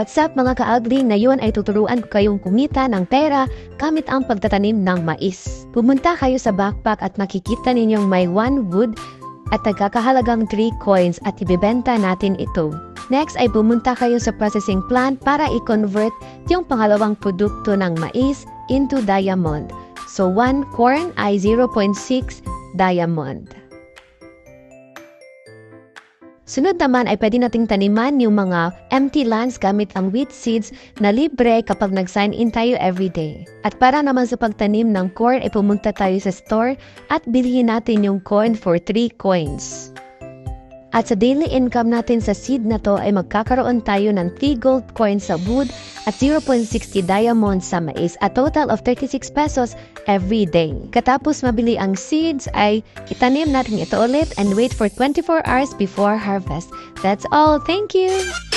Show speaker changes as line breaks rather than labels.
What's up mga kaagling? Ngayon ay tuturuan ko kayong kumita ng pera gamit ang pagtatanim ng mais. Pumunta kayo sa backpack at makikita ninyong may one wood at nagkakahalagang 3 coins at ibebenta natin ito. Next ay pumunta kayo sa processing plant para i-convert yung pangalawang produkto ng mais into diamond. So 1 corn ay 0.6 diamond. Sunod naman ay pwede nating taniman yung mga empty lands gamit ang wheat seeds na libre kapag nag-sign in tayo everyday. At para naman sa pagtanim ng corn ay pumunta tayo sa store at bilhin natin yung corn for 3 coins. At sa daily income natin sa seed na to ay magkakaroon tayo ng 3 gold coins sa wood at 0.60 diamonds sa mais at total of 36 pesos every day. Katapos mabili ang seeds ay itanim natin ito ulit and wait for 24 hours before harvest. That's all. Thank you!